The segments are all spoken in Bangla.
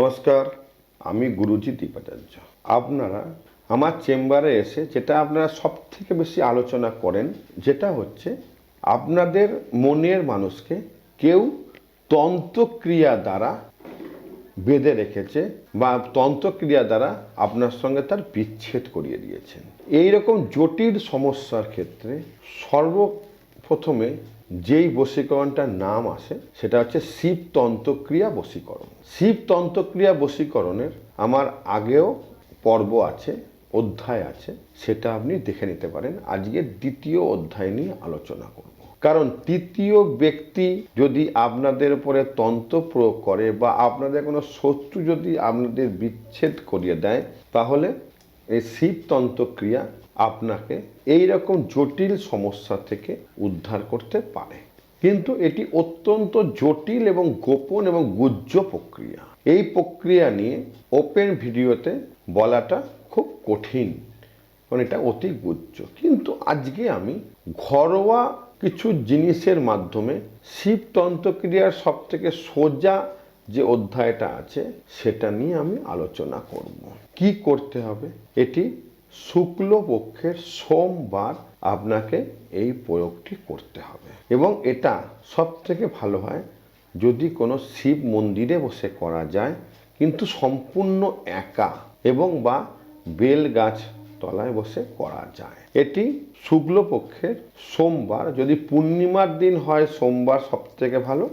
নমস্কার, আমি গুরুজি দীপাচার্য। আপনারা আমার চেম্বারে এসে যেটা আপনারা সব থেকে বেশি আলোচনা করেন, যেটা হচ্ছে আপনাদের মনের মানুষকে কেউ তন্ত্রক্রিয়া দ্বারা বেঁধে রেখেছে বা তন্ত্রক্রিয়া দ্বারা আপনার সঙ্গে তার বিচ্ছেদ করিয়ে দিয়েছেন। এই রকম জটিল সমস্যার ক্ষেত্রে সর্বপ্রথমে যেই বশীকরণটার নাম আসে সেটা হচ্ছে শিব তন্ত্রক্রিয়া বশীকরণ। শিব তন্ত্রক্রিয়া বশীকরণের আমার আগেও পর্ব আছে, অধ্যায় আছে, সেটা আপনি দেখে নিতে পারেন। আজকে দ্বিতীয় অধ্যায় নিয়ে আলোচনা করব। কারণ তৃতীয় ব্যক্তি যদি আপনাদের উপরে তন্ত্র প্রয়োগ করে বা আপনাদের কোনো শত্রু যদি আপনাদের বিচ্ছেদ করিয়ে দেয়, তাহলে এই শিব তন্ত্রক্রিয়া আপনাকে এই রকম জটিল সমস্যা থেকে উদ্ধার করতে পারে। কিন্তু এটি অত্যন্ত জটিল এবং গোপন এবং গুজ্জ প্রক্রিয়া। এই প্রক্রিয়া নিয়ে ওপেন ভিডিওতে বলাটা খুব কঠিন, কারণ এটা অতি গুজ্জ কিন্তু আজকে আমি ঘরোয়া কিছু জিনিসের মাধ্যমে শিব তন্ত্রক্রিয়ার সব থেকে সোজা যে অধ্যায়টা আছে, সেটা নিয়ে আমি আলোচনা করব। কি করতে হবে? এটি শুক্লপক্ষের সোমবার আপনাকে এই প্রয়োগটি করতে হবে। এবং এটা সব থেকে ভালো হয়, যদি কোনো শিব মন্দিরে বসে করা যায়, কিন্তু সম্পূর্ণ একা এবং বা বেল গাছ তলায় বসে করা যায়। এটি শুক্লপক্ষের সোমবার, যদি পূর্ণিমার দিন হয়, সোমবার সব থেকে ভালো।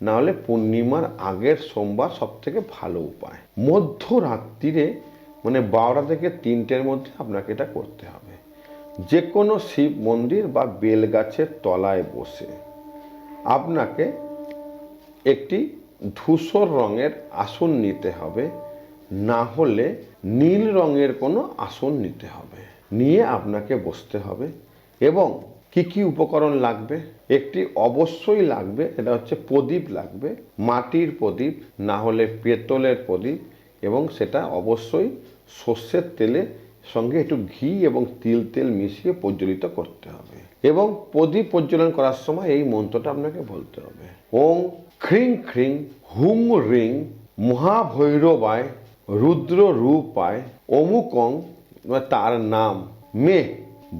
না হলে পূর্ণিমার আগের সোমবার সব থেকে ভালো উপায়। মধ্যরাত্রিরে মানে বারোটা থেকে তিনটের মধ্যে আপনাকে এটা করতে হবে। যে কোনো শিব মন্দির বা বেল গাছের তলায় বসে আপনাকে একটি ধূসর রঙের আসন নিতে হবে। না হলে নীল রঙের কোনো আসন নিতে হবে। নিয়ে আপনাকে বসতে হবে এবং কি কি উপকরণ লাগবে? একটি অবশ্যই লাগবে, এটা হচ্ছে প্রদীপ লাগবে, মাটির প্রদীপ, না হলে পেতলের প্রদীপ, এবং সেটা অবশ্যই সর্ষের তেলে সঙ্গে একটু ঘি এবং তিল তেল মিশিয়ে প্রজ্বলিত করতে হবে। এবং প্রদীপ প্রজ্বলন করার সময় এই মন্ত্রটা আপনাকে বলতে হবে। ওং খ্রিং খ্রিং হুং রিং মহাভৈরবায় রুদ্র রূপায় অমুকং তার নাম মে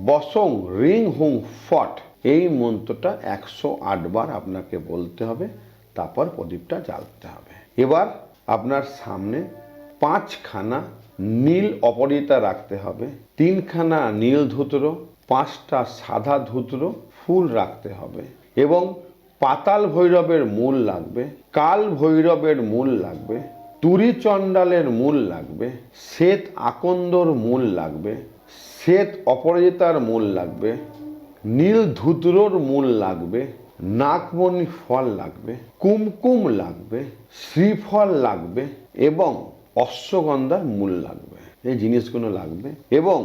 বসং রিং হুং ফট। এই মন্ত্রটা একশো আটবার আপনাকে বলতে হবে, তারপর প্রদীপটা জ্বালতে হবে। এবার আপনার সামনে পাঁচখানা নীল অপরিতা রাখতে হবে, তিনখানা নীল ধুতরো, পাঁচটা সাদা ধুতরো ফুল রাখতে হবে এবং পাতাল ভৈরবের মূল লাগবে, কাল ভৈরবের মূল লাগবে তুরি চণ্ডালের মূল লাগবে, শ্বেত আকন্দর মূল লাগবে শ্বেত অপরাজিতার মূল লাগবে, নীল ধুতরোর মূল লাগবে নাকমণি ফল লাগবে, কুমকুম লাগবে, শ্রীফল লাগবে এবং অশ্বগন্ধার মূল লাগবে। এই জিনিসগুলো লাগবে এবং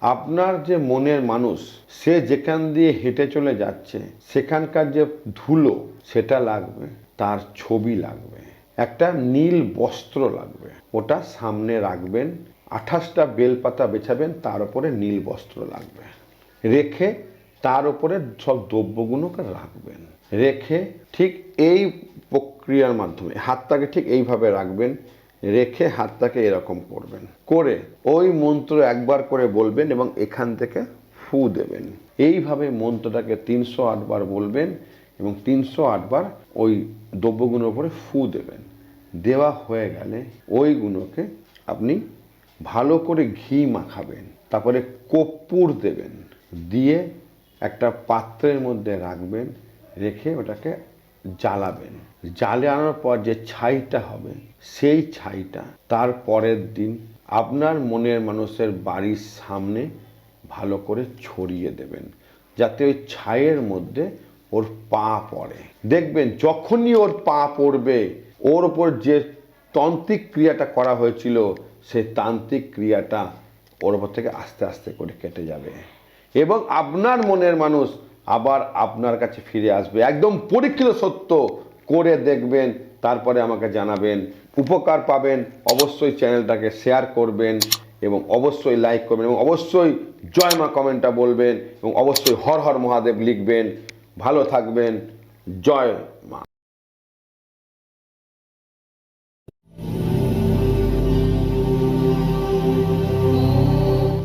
আপনার যে মনের মানুষ, সে যেখান দিয়ে হেঁটে চলে যাচ্ছে, সেখানকার যে ধুলো, সেটা লাগবে, তার ছবি লাগবে, একটা নীল বস্ত্র লাগবে, ওটা সামনে রাখবেন আঠাশটা বেলপাতা বেছাবেন, তার উপরে নীল বস্ত্র লাগবে। রেখে তার উপরে সব দ্রব্যগুলোকে রাখবেন। রেখে ঠিক এই প্রক্রিয়ার মাধ্যমে হাতটাকে ঠিক এইভাবে রাখবেন, রেখে হাতটাকে এরকম করবেন। করে ওই মন্ত্র একবার করে বলবেন এবং এখান থেকে ফু দেবেন। এইভাবে মন্ত্রটাকে তিনশো আটবার বলবেন এবং তিনশো আটবার ওই দ্রব্যগুলোর উপরে ফু দেবেন। দেওয়া হয়ে গেলে ওইগুলোকে আপনি ভালো করে ঘি মাখাবেন, তারপরে কর্পূর দেবেন, দিয়ে একটা পাত্রের মধ্যে রাখবেন, রেখে ওটাকে জ্বালাবেন। জ্বালানোর পর যে ছাইটা হবে, সেই ছাইটা তার পরের দিন আপনার মনের মানুষের বাড়ির সামনে ভালো করে ছড়িয়ে দেবেন, যাতে ওই ছাইয়ের মধ্যে ওর পা পড়ে। দেখবেন, যখনই ওর পা পড়বে, ওর ওপর যে তন্ত্রিক ক্রিয়াটা করা হয়েছিল সেই তান্ত্রিক ক্রিয়াটা ওর ওপর থেকে আস্তে আস্তে করে কেটে যাবে। এবং আপনার মনের মানুষ আবার আপনার কাছে ফিরে আসবে। একদম পরীক্ষিত সত্য করে দেখবেন, তারপরে আমাকে জানাবেন, উপকার পাবেন, অবশ্যই চ্যানেলটাকে শেয়ার করবেন এবং অবশ্যই লাইক করবেন এবং অবশ্যই জয় মা কমেন্টটা বলবেন এবং অবশ্যই হর হর মহাদেব লিখবেন। ভালো থাকবেন, জয় মা।